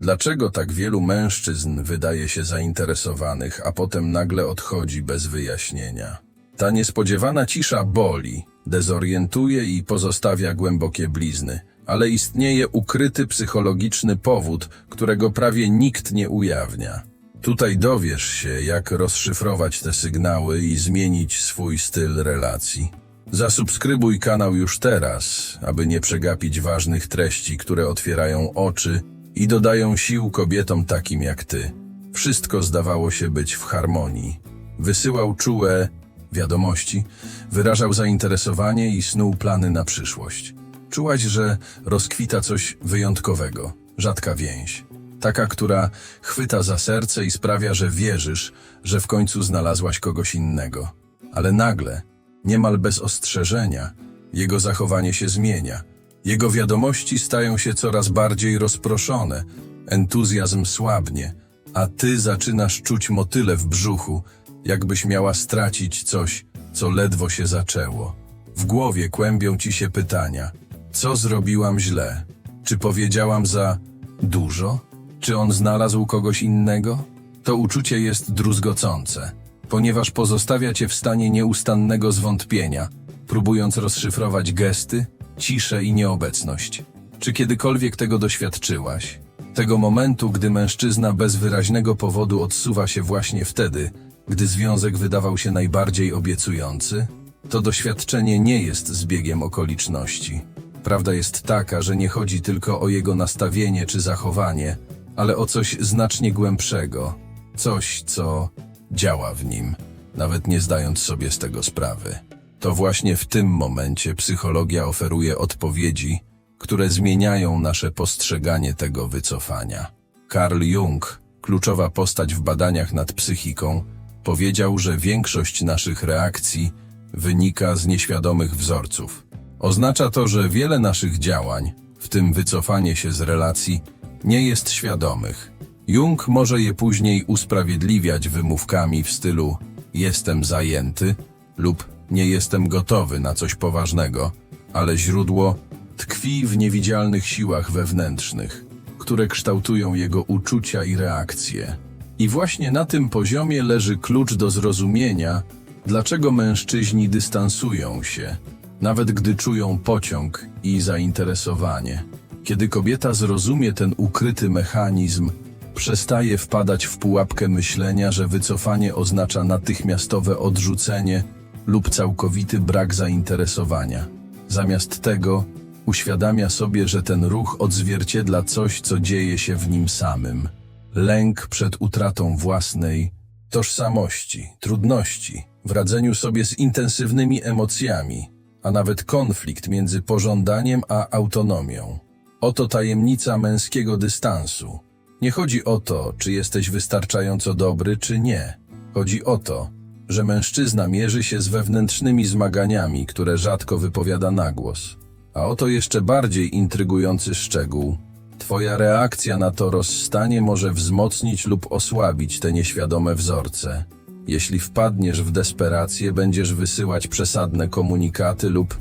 Dlaczego tak wielu mężczyzn wydaje się zainteresowanych, a potem nagle odchodzi bez wyjaśnienia? Ta niespodziewana cisza boli, dezorientuje i pozostawia głębokie blizny, ale istnieje ukryty psychologiczny powód, którego prawie nikt nie ujawnia. Tutaj dowiesz się, jak rozszyfrować te sygnały i zmienić swój styl relacji. Zasubskrybuj kanał już teraz, aby nie przegapić ważnych treści, które otwierają oczy i dodają sił kobietom takim jak ty. Wszystko zdawało się być w harmonii. Wysyłał czułe wiadomości, wyrażał zainteresowanie i snuł plany na przyszłość. Czułaś, że rozkwita coś wyjątkowego, rzadka więź. Taka, która chwyta za serce i sprawia, że wierzysz, że w końcu znalazłaś kogoś innego. Ale nagle, niemal bez ostrzeżenia, jego zachowanie się zmienia. Jego wiadomości stają się coraz bardziej rozproszone, entuzjazm słabnie, a ty zaczynasz czuć motyle w brzuchu, jakbyś miała stracić coś, co ledwo się zaczęło. W głowie kłębią ci się pytania: co zrobiłam źle? Czy powiedziałam za dużo? Czy on znalazł kogoś innego? To uczucie jest druzgocące, ponieważ pozostawia cię w stanie nieustannego zwątpienia, próbując rozszyfrować gesty, ciszę i nieobecność. Czy kiedykolwiek tego doświadczyłaś? Tego momentu, gdy mężczyzna bez wyraźnego powodu odsuwa się właśnie wtedy, gdy związek wydawał się najbardziej obiecujący? To doświadczenie nie jest zbiegiem okoliczności. Prawda jest taka, że nie chodzi tylko o jego nastawienie czy zachowanie, ale o coś znacznie głębszego, coś, co działa w nim, nawet nie zdając sobie z tego sprawy. To właśnie w tym momencie psychologia oferuje odpowiedzi, które zmieniają nasze postrzeganie tego wycofania. Carl Jung, kluczowa postać w badaniach nad psychiką, powiedział, że większość naszych reakcji wynika z nieświadomych wzorców. Oznacza to, że wiele naszych działań, w tym wycofanie się z relacji, nie jest świadomych. Jung może je później usprawiedliwiać wymówkami w stylu jestem zajęty lub nie jestem gotowy na coś poważnego, ale źródło tkwi w niewidzialnych siłach wewnętrznych, które kształtują jego uczucia i reakcje. I właśnie na tym poziomie leży klucz do zrozumienia, dlaczego mężczyźni dystansują się, nawet gdy czują pociąg i zainteresowanie. Kiedy kobieta zrozumie ten ukryty mechanizm, przestaje wpadać w pułapkę myślenia, że wycofanie oznacza natychmiastowe odrzucenie lub całkowity brak zainteresowania. Zamiast tego uświadamia sobie, że ten ruch odzwierciedla coś, co dzieje się w nim samym. Lęk przed utratą własnej tożsamości, trudności w radzeniu sobie z intensywnymi emocjami, a nawet konflikt między pożądaniem a autonomią. Oto tajemnica męskiego dystansu. Nie chodzi o to, czy jesteś wystarczająco dobry, czy nie. Chodzi o to, że mężczyzna mierzy się z wewnętrznymi zmaganiami, które rzadko wypowiada na głos. A oto jeszcze bardziej intrygujący szczegół. Twoja reakcja na to rozstanie może wzmocnić lub osłabić te nieświadome wzorce. Jeśli wpadniesz w desperację, będziesz wysyłać przesadne komunikaty lub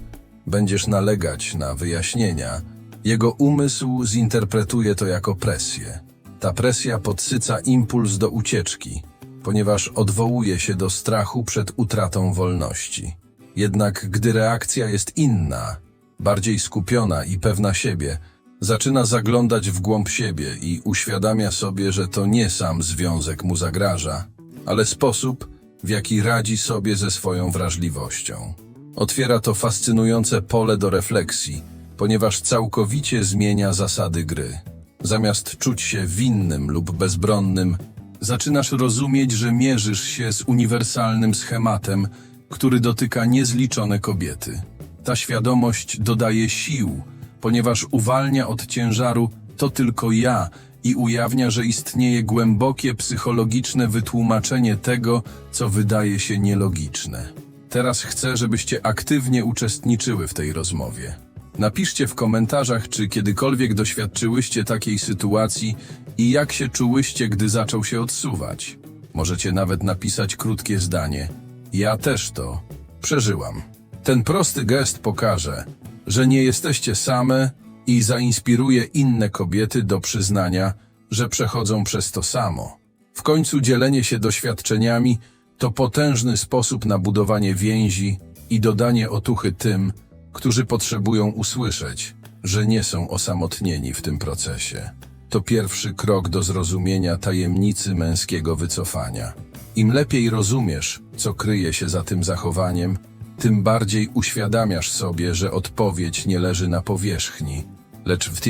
będziesz nalegać na wyjaśnienia, jego umysł zinterpretuje to jako presję. Ta presja podsyca impuls do ucieczki, ponieważ odwołuje się do strachu przed utratą wolności. Jednak gdy reakcja jest inna, bardziej skupiona i pewna siebie, zaczyna zaglądać w głąb siebie i uświadamia sobie, że to nie sam związek mu zagraża, ale sposób, w jaki radzi sobie ze swoją wrażliwością. Otwiera to fascynujące pole do refleksji, ponieważ całkowicie zmienia zasady gry. Zamiast czuć się winnym lub bezbronnym, zaczynasz rozumieć, że mierzysz się z uniwersalnym schematem, który dotyka niezliczone kobiety. Ta świadomość dodaje sił, ponieważ uwalnia od ciężaru to tylko ja i ujawnia, że istnieje głębokie psychologiczne wytłumaczenie tego, co wydaje się nielogiczne. Teraz chcę, żebyście aktywnie uczestniczyły w tej rozmowie. Napiszcie w komentarzach, czy kiedykolwiek doświadczyłyście takiej sytuacji i jak się czułyście, gdy zaczął się odsuwać. Możecie nawet napisać krótkie zdanie. Ja też to przeżyłam. Ten prosty gest pokaże, że nie jesteście same i zainspiruje inne kobiety do przyznania, że przechodzą przez to samo. W końcu dzielenie się doświadczeniami to potężny sposób na budowanie więzi i dodanie otuchy tym, którzy potrzebują usłyszeć, że nie są osamotnieni w tym procesie. To pierwszy krok do zrozumienia tajemnicy męskiego wycofania. Im lepiej rozumiesz, co kryje się za tym zachowaniem, tym bardziej uświadamiasz sobie, że odpowiedź nie leży na powierzchni, lecz w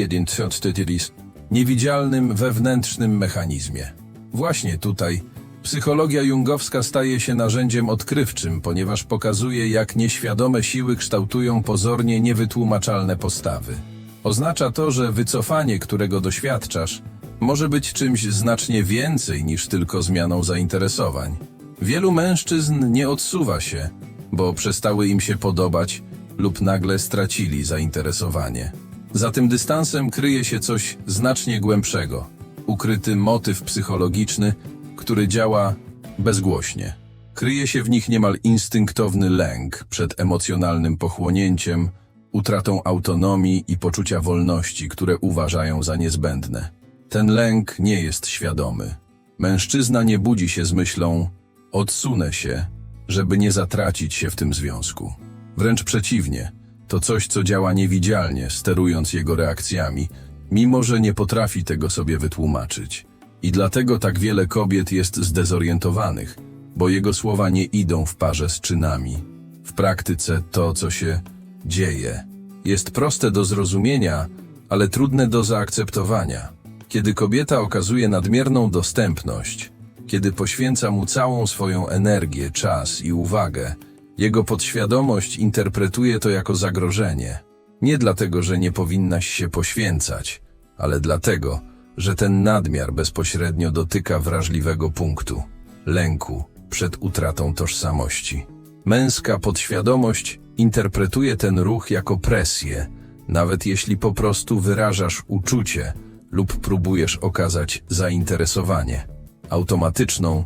niewidzialnym wewnętrznym mechanizmie. Właśnie tutaj psychologia jungowska staje się narzędziem odkrywczym, ponieważ pokazuje, jak nieświadome siły kształtują pozornie niewytłumaczalne postawy. Oznacza to, że wycofanie, którego doświadczasz, może być czymś znacznie więcej niż tylko zmianą zainteresowań. Wielu mężczyzn nie odsuwa się, bo przestały im się podobać lub nagle stracili zainteresowanie. Za tym dystansem kryje się coś znacznie głębszego, ukryty motyw psychologiczny, który działa bezgłośnie. Kryje się w nich niemal instynktowny lęk przed emocjonalnym pochłonięciem, utratą autonomii i poczucia wolności, które uważają za niezbędne. Ten lęk nie jest świadomy. Mężczyzna nie budzi się z myślą odsunę się, żeby nie zatracić się w tym związku. Wręcz przeciwnie, to coś, co działa niewidzialnie, sterując jego reakcjami, mimo że nie potrafi tego sobie wytłumaczyć. I dlatego tak wiele kobiet jest zdezorientowanych, bo jego słowa nie idą w parze z czynami. W praktyce to, co się dzieje, jest proste do zrozumienia, ale trudne do zaakceptowania. Kiedy kobieta okazuje nadmierną dostępność, kiedy poświęca mu całą swoją energię, czas i uwagę, jego podświadomość interpretuje to jako zagrożenie. Nie dlatego, że nie powinnaś się poświęcać, ale dlatego, że ten nadmiar bezpośrednio dotyka wrażliwego punktu lęku przed utratą tożsamości. Męska podświadomość interpretuje ten ruch jako presję, nawet jeśli po prostu wyrażasz uczucie lub próbujesz okazać zainteresowanie. Automatyczną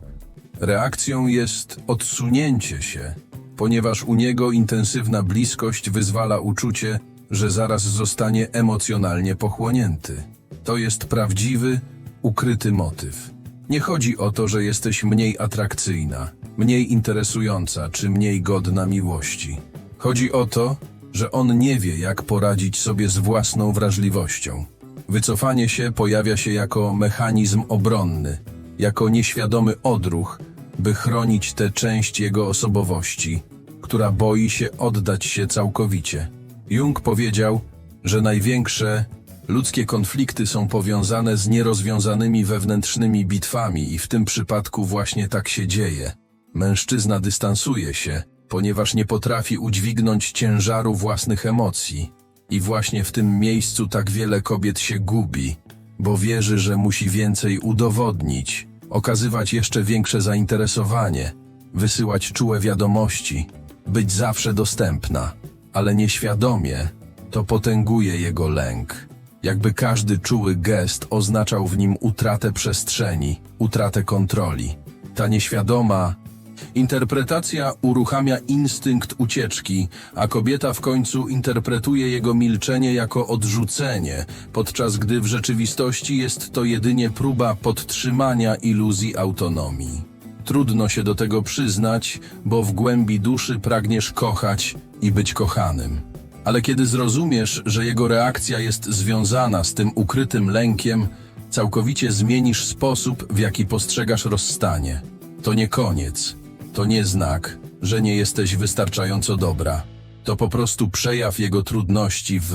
reakcją jest odsunięcie się, ponieważ u niego intensywna bliskość wyzwala uczucie, że zaraz zostanie emocjonalnie pochłonięty. To jest prawdziwy, ukryty motyw. Nie chodzi o to, że jesteś mniej atrakcyjna, mniej interesująca czy mniej godna miłości. Chodzi o to, że on nie wie, jak poradzić sobie z własną wrażliwością. Wycofanie się pojawia się jako mechanizm obronny, jako nieświadomy odruch, by chronić tę część jego osobowości, która boi się oddać się całkowicie. Jung powiedział, że największe ludzkie konflikty są powiązane z nierozwiązanymi wewnętrznymi bitwami i w tym przypadku właśnie tak się dzieje. Mężczyzna dystansuje się, ponieważ nie potrafi udźwignąć ciężaru własnych emocji. I właśnie w tym miejscu tak wiele kobiet się gubi, bo wierzy, że musi więcej udowodnić, okazywać jeszcze większe zainteresowanie, wysyłać czułe wiadomości, być zawsze dostępna, ale nieświadomie to potęguje jego lęk. Jakby każdy czuły gest oznaczał w nim utratę przestrzeni, utratę kontroli. Ta nieświadoma interpretacja uruchamia instynkt ucieczki, a kobieta w końcu interpretuje jego milczenie jako odrzucenie, podczas gdy w rzeczywistości jest to jedynie próba podtrzymania iluzji autonomii. Trudno się do tego przyznać, bo w głębi duszy pragniesz kochać i być kochanym. Ale kiedy zrozumiesz, że jego reakcja jest związana z tym ukrytym lękiem, całkowicie zmienisz sposób, w jaki postrzegasz rozstanie. To nie koniec, to nie znak, że nie jesteś wystarczająco dobra. To po prostu przejaw jego trudności w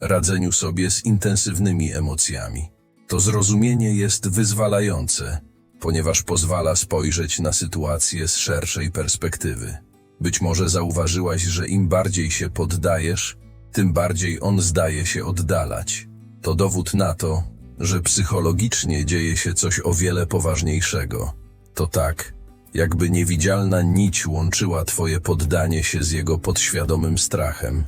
radzeniu sobie z intensywnymi emocjami. To zrozumienie jest wyzwalające, ponieważ pozwala spojrzeć na sytuację z szerszej perspektywy. Być może zauważyłaś, że im bardziej się poddajesz, tym bardziej on zdaje się oddalać. To dowód na to, że psychologicznie dzieje się coś o wiele poważniejszego. To tak, jakby niewidzialna nić łączyła twoje poddanie się z jego podświadomym strachem.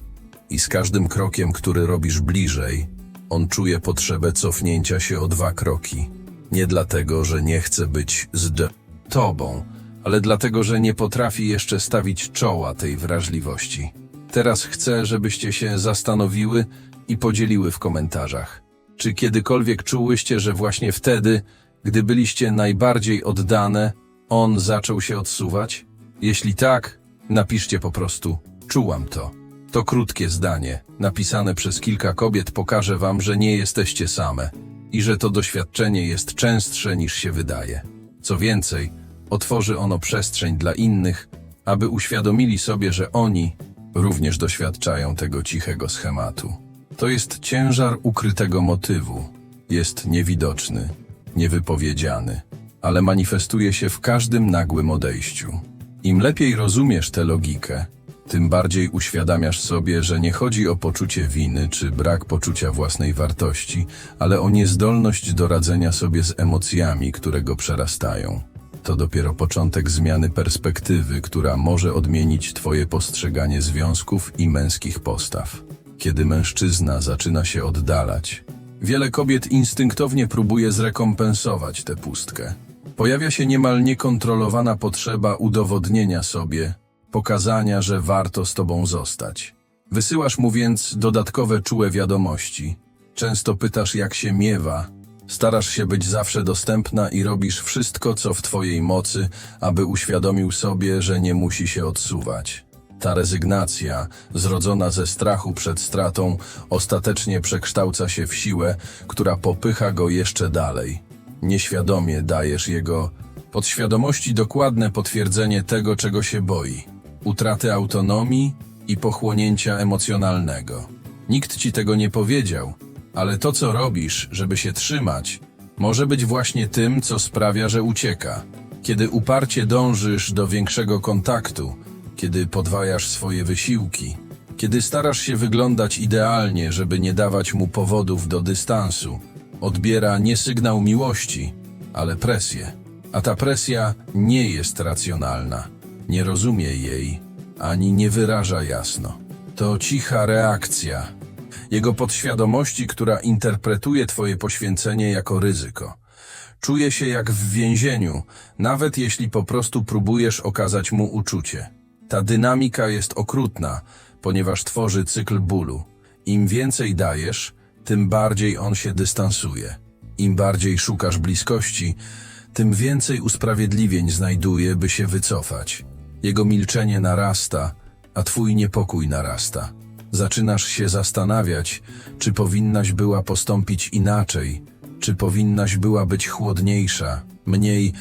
I z każdym krokiem, który robisz bliżej, on czuje potrzebę cofnięcia się o dwa kroki. Nie dlatego, że nie chce być z tobą, ale dlatego, że nie potrafi jeszcze stawić czoła tej wrażliwości. Teraz chcę, żebyście się zastanowiły i podzieliły w komentarzach. Czy kiedykolwiek czułyście, że właśnie wtedy, gdy byliście najbardziej oddane, on zaczął się odsuwać? Jeśli tak, napiszcie po prostu czułam to. To krótkie zdanie, napisane przez kilka kobiet, pokaże wam, że nie jesteście same i że to doświadczenie jest częstsze niż się wydaje. Co więcej, otworzy ono przestrzeń dla innych, aby uświadomili sobie, że oni również doświadczają tego cichego schematu. To jest ciężar ukrytego motywu. Jest niewidoczny, niewypowiedziany, ale manifestuje się w każdym nagłym odejściu. Im lepiej rozumiesz tę logikę, tym bardziej uświadamiasz sobie, że nie chodzi o poczucie winy czy brak poczucia własnej wartości, ale o niezdolność do radzenia sobie z emocjami, które go przerastają. To dopiero początek zmiany perspektywy, która może odmienić Twoje postrzeganie związków i męskich postaw. Kiedy mężczyzna zaczyna się oddalać, wiele kobiet instynktownie próbuje zrekompensować tę pustkę. Pojawia się niemal niekontrolowana potrzeba udowodnienia sobie, pokazania, że warto z tobą zostać. Wysyłasz mu więc dodatkowe czułe wiadomości. Często pytasz, jak się miewa. Starasz się być zawsze dostępna i robisz wszystko, co w twojej mocy, aby uświadomił sobie, że nie musi się odsuwać. Ta rezygnacja, zrodzona ze strachu przed stratą, ostatecznie przekształca się w siłę, która popycha go jeszcze dalej. Nieświadomie dajesz jego podświadomości dokładne potwierdzenie tego, czego się boi utraty autonomii i pochłonięcia emocjonalnego. Nikt ci tego nie powiedział, ale to, co robisz, żeby się trzymać, może być właśnie tym, co sprawia, że ucieka. Kiedy uparcie dążysz do większego kontaktu, kiedy podwajasz swoje wysiłki, kiedy starasz się wyglądać idealnie, żeby nie dawać mu powodów do dystansu, odbiera nie sygnał miłości, ale presję. A ta presja nie jest racjonalna nie rozumie jej, ani nie wyraża jasno. To cicha reakcja jego podświadomości, która interpretuje Twoje poświęcenie jako ryzyko. Czuje się jak w więzieniu, nawet jeśli po prostu próbujesz okazać mu uczucie. Ta dynamika jest okrutna, ponieważ tworzy cykl bólu. Im więcej dajesz, tym bardziej on się dystansuje. Im bardziej szukasz bliskości, tym więcej usprawiedliwień znajduje, by się wycofać. Jego milczenie narasta, a twój niepokój narasta. Zaczynasz się zastanawiać, czy powinnaś była postąpić inaczej, czy powinnaś była być chłodniejsza, mniej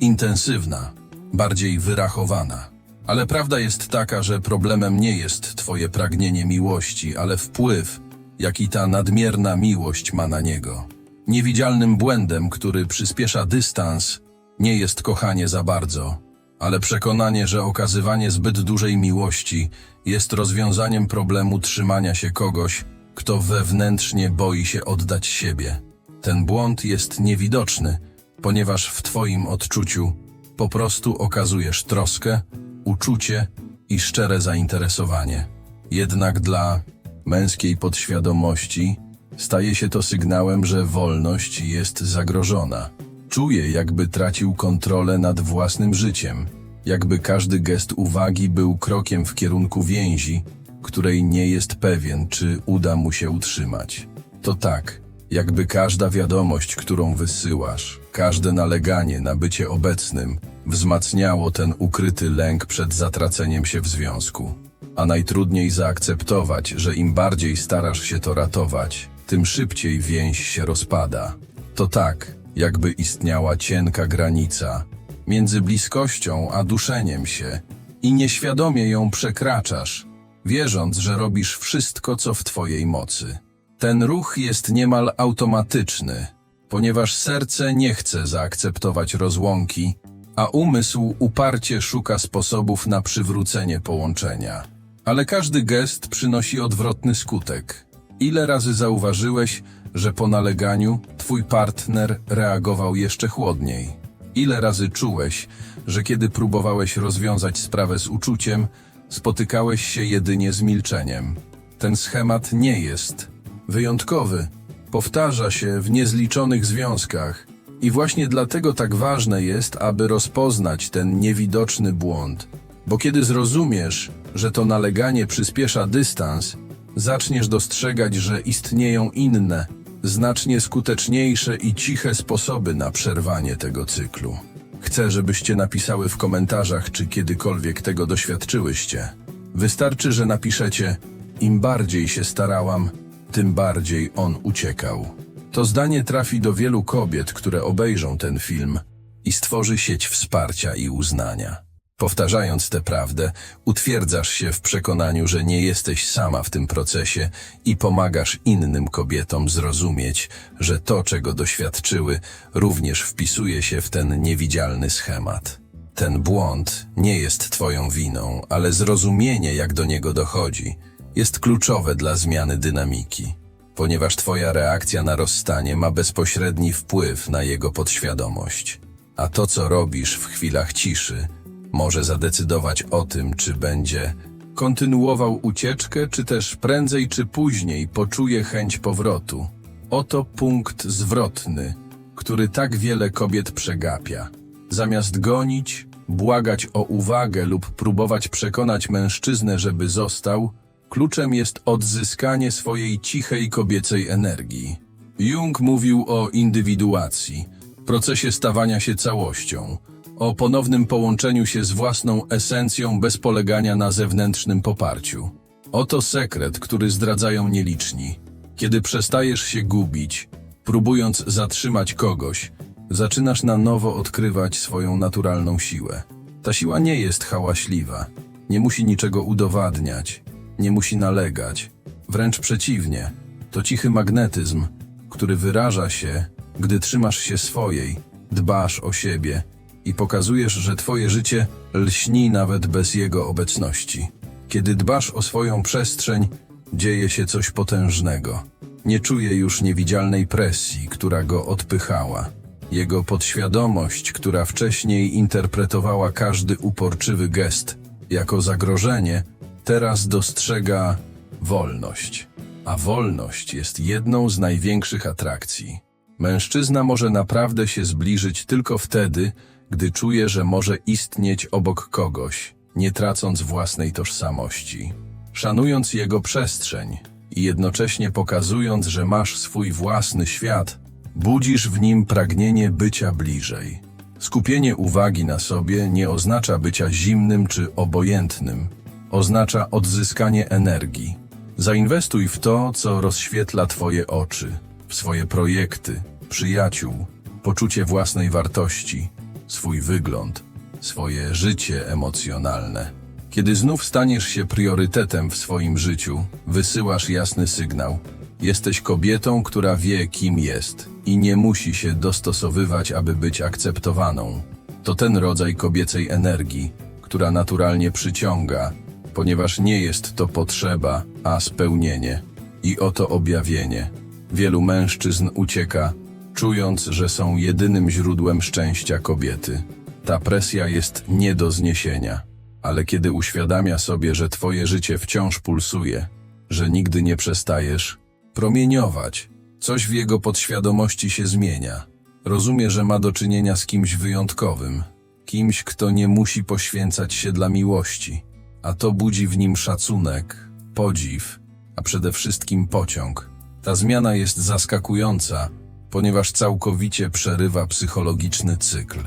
intensywna, bardziej wyrachowana. Ale prawda jest taka, że problemem nie jest twoje pragnienie miłości, ale wpływ, jaki ta nadmierna miłość ma na niego. Niewidzialnym błędem, który przyspiesza dystans, nie jest kochanie za bardzo, ale przekonanie, że okazywanie zbyt dużej miłości jest rozwiązaniem problemu trzymania się kogoś, kto wewnętrznie boi się oddać siebie. Ten błąd jest niewidoczny, ponieważ w Twoim odczuciu po prostu okazujesz troskę, uczucie i szczere zainteresowanie. Jednak dla męskiej podświadomości staje się to sygnałem, że wolność jest zagrożona. Czuje, jakby tracił kontrolę nad własnym życiem, jakby każdy gest uwagi był krokiem w kierunku więzi, której nie jest pewien, czy uda mu się utrzymać. To tak, jakby każda wiadomość, którą wysyłasz, każde naleganie na bycie obecnym, wzmacniało ten ukryty lęk przed zatraceniem się w związku. A najtrudniej zaakceptować, że im bardziej starasz się to ratować, tym szybciej więź się rozpada. To tak, jakby istniała cienka granica między bliskością a duszeniem się i nieświadomie ją przekraczasz, wierząc, że robisz wszystko, co w twojej mocy. Ten ruch jest niemal automatyczny, ponieważ serce nie chce zaakceptować rozłąki, a umysł uparcie szuka sposobów na przywrócenie połączenia. Ale każdy gest przynosi odwrotny skutek. Ile razy zauważyłeś, że po naleganiu twój partner reagował jeszcze chłodniej? Ile razy czułeś, że kiedy próbowałeś rozwiązać sprawę z uczuciem, spotykałeś się jedynie z milczeniem? Ten schemat nie jest wyjątkowy. Powtarza się w niezliczonych związkach. I właśnie dlatego tak ważne jest, aby rozpoznać ten niewidoczny błąd. Bo kiedy zrozumiesz, że to naleganie przyspiesza dystans, zaczniesz dostrzegać, że istnieją inne, znacznie skuteczniejsze i ciche sposoby na przerwanie tego cyklu. Chcę, żebyście napisały w komentarzach, czy kiedykolwiek tego doświadczyłyście. Wystarczy, że napiszecie: Im bardziej się starałam, tym bardziej on uciekał. To zdanie trafi do wielu kobiet, które obejrzą ten film i stworzy sieć wsparcia i uznania. Powtarzając tę prawdę, utwierdzasz się w przekonaniu, że nie jesteś sama w tym procesie i pomagasz innym kobietom zrozumieć, że to, czego doświadczyły, również wpisuje się w ten niewidzialny schemat. Ten błąd nie jest Twoją winą, ale zrozumienie, jak do niego dochodzi, jest kluczowe dla zmiany dynamiki, ponieważ Twoja reakcja na rozstanie ma bezpośredni wpływ na jego podświadomość. A to, co robisz w chwilach ciszy, może zadecydować o tym, czy będzie kontynuował ucieczkę, czy też prędzej czy później poczuje chęć powrotu. Oto punkt zwrotny, który tak wiele kobiet przegapia. Zamiast gonić, błagać o uwagę lub próbować przekonać mężczyznę, żeby został, kluczem jest odzyskanie swojej cichej kobiecej energii. Jung mówił o indywiduacji, procesie stawania się całością, o ponownym połączeniu się z własną esencją bez polegania na zewnętrznym poparciu. Oto sekret, który zdradzają nieliczni. Kiedy przestajesz się gubić, próbując zatrzymać kogoś, zaczynasz na nowo odkrywać swoją naturalną siłę. Ta siła nie jest hałaśliwa, nie musi niczego udowadniać, nie musi nalegać. Wręcz przeciwnie, to cichy magnetyzm, który wyraża się, gdy trzymasz się swojej, dbasz o siebie i pokazujesz, że twoje życie lśni nawet bez jego obecności. Kiedy dbasz o swoją przestrzeń, dzieje się coś potężnego. Nie czuje już niewidzialnej presji, która go odpychała. Jego podświadomość, która wcześniej interpretowała każdy uporczywy gest jako zagrożenie, teraz dostrzega wolność. A wolność jest jedną z największych atrakcji. Mężczyzna może naprawdę się zbliżyć tylko wtedy, gdy czuje, że może istnieć obok kogoś, nie tracąc własnej tożsamości. Szanując jego przestrzeń i jednocześnie pokazując, że masz swój własny świat, budzisz w nim pragnienie bycia bliżej. Skupienie uwagi na sobie nie oznacza bycia zimnym czy obojętnym, oznacza odzyskanie energii. Zainwestuj w to, co rozświetla Twoje oczy, w swoje projekty, przyjaciół, poczucie własnej wartości, swój wygląd, swoje życie emocjonalne. Kiedy znów staniesz się priorytetem w swoim życiu, wysyłasz jasny sygnał. Jesteś kobietą, która wie, kim jest i nie musi się dostosowywać, aby być akceptowaną. To ten rodzaj kobiecej energii, która naturalnie przyciąga, ponieważ nie jest to potrzeba, a spełnienie. I oto objawienie. Wielu mężczyzn ucieka, czując, że są jedynym źródłem szczęścia kobiety. Ta presja jest nie do zniesienia, ale kiedy uświadamia sobie, że twoje życie wciąż pulsuje, że nigdy nie przestajesz promieniować, coś w jego podświadomości się zmienia. Rozumie, że ma do czynienia z kimś wyjątkowym, kimś, kto nie musi poświęcać się dla miłości, a to budzi w nim szacunek, podziw, a przede wszystkim pociąg. Ta zmiana jest zaskakująca, ponieważ całkowicie przerywa psychologiczny cykl.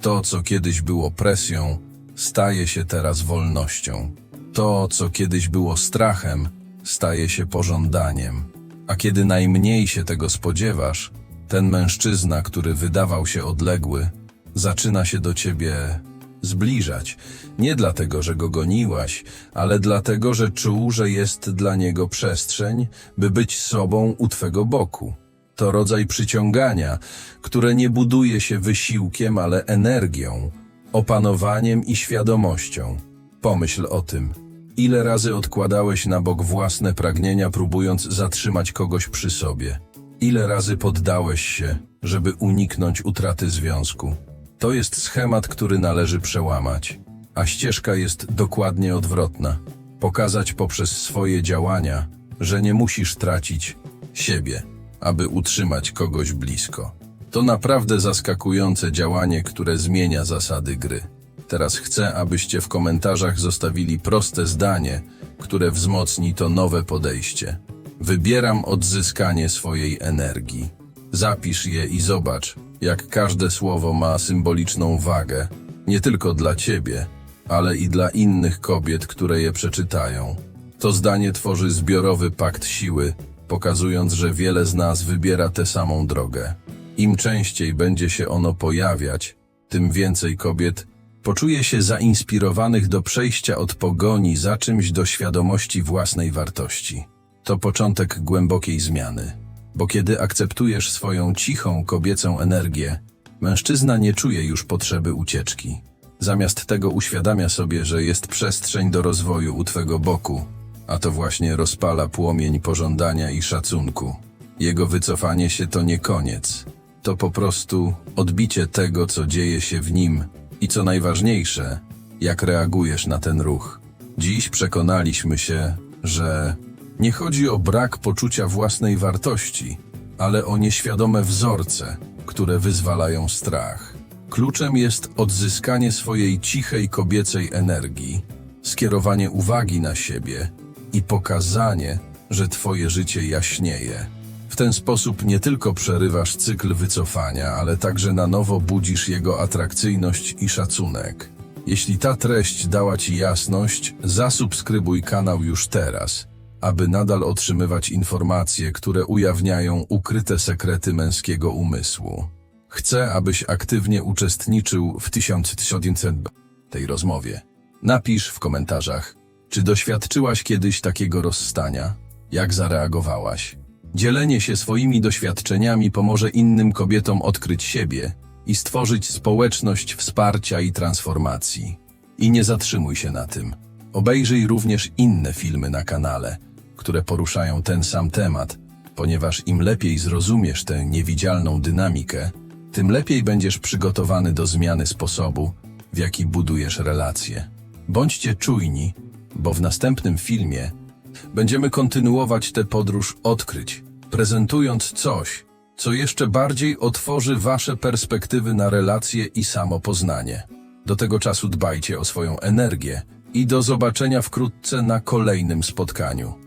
To, co kiedyś było presją, staje się teraz wolnością. To, co kiedyś było strachem, staje się pożądaniem. A kiedy najmniej się tego spodziewasz, ten mężczyzna, który wydawał się odległy, zaczyna się do ciebie zbliżać. Nie dlatego, że go goniłaś, ale dlatego, że czuł, że jest dla niego przestrzeń, by być sobą u twego boku. To rodzaj przyciągania, które nie buduje się wysiłkiem, ale energią, opanowaniem i świadomością. Pomyśl o tym. Ile razy odkładałeś na bok własne pragnienia, próbując zatrzymać kogoś przy sobie? Ile razy poddałeś się, żeby uniknąć utraty związku? To jest schemat, który należy przełamać, a ścieżka jest dokładnie odwrotna. Pokazać poprzez swoje działania, że nie musisz tracić siebie, aby utrzymać kogoś blisko. To naprawdę zaskakujące działanie, które zmienia zasady gry. Teraz chcę, abyście w komentarzach zostawili proste zdanie, które wzmocni to nowe podejście. Wybieram odzyskanie swojej energii. Zapisz je i zobacz, jak każde słowo ma symboliczną wagę, nie tylko dla ciebie, ale i dla innych kobiet, które je przeczytają. To zdanie tworzy zbiorowy pakt siły, pokazując, że wiele z nas wybiera tę samą drogę. Im częściej będzie się ono pojawiać, tym więcej kobiet poczuje się zainspirowanych do przejścia od pogoni za czymś do świadomości własnej wartości. To początek głębokiej zmiany, bo kiedy akceptujesz swoją cichą kobiecą energię, mężczyzna nie czuje już potrzeby ucieczki. Zamiast tego uświadamia sobie, że jest przestrzeń do rozwoju u twego boku, a to właśnie rozpala płomień pożądania i szacunku. Jego wycofanie się to nie koniec. To po prostu odbicie tego, co dzieje się w nim i co najważniejsze, jak reagujesz na ten ruch. Dziś przekonaliśmy się, że nie chodzi o brak poczucia własnej wartości, ale o nieświadome wzorce, które wyzwalają strach. Kluczem jest odzyskanie swojej cichej kobiecej energii, skierowanie uwagi na siebie i pokazanie, że Twoje życie jaśnieje. W ten sposób nie tylko przerywasz cykl wycofania, ale także na nowo budzisz jego atrakcyjność i szacunek. Jeśli ta treść dała Ci jasność, zasubskrybuj kanał już teraz, aby nadal otrzymywać informacje, które ujawniają ukryte sekrety męskiego umysłu. Chcę, abyś aktywnie uczestniczył w 1900 tej rozmowie. Napisz w komentarzach, czy doświadczyłaś kiedyś takiego rozstania? Jak zareagowałaś? Dzielenie się swoimi doświadczeniami pomoże innym kobietom odkryć siebie i stworzyć społeczność wsparcia i transformacji. I nie zatrzymuj się na tym. Obejrzyj również inne filmy na kanale, które poruszają ten sam temat, ponieważ im lepiej zrozumiesz tę niewidzialną dynamikę, tym lepiej będziesz przygotowany do zmiany sposobu, w jaki budujesz relacje. Bądźcie czujni, bo w następnym filmie będziemy kontynuować tę podróż odkryć, prezentując coś, co jeszcze bardziej otworzy Wasze perspektywy na relacje i samopoznanie. Do tego czasu dbajcie o swoją energię i do zobaczenia wkrótce na kolejnym spotkaniu.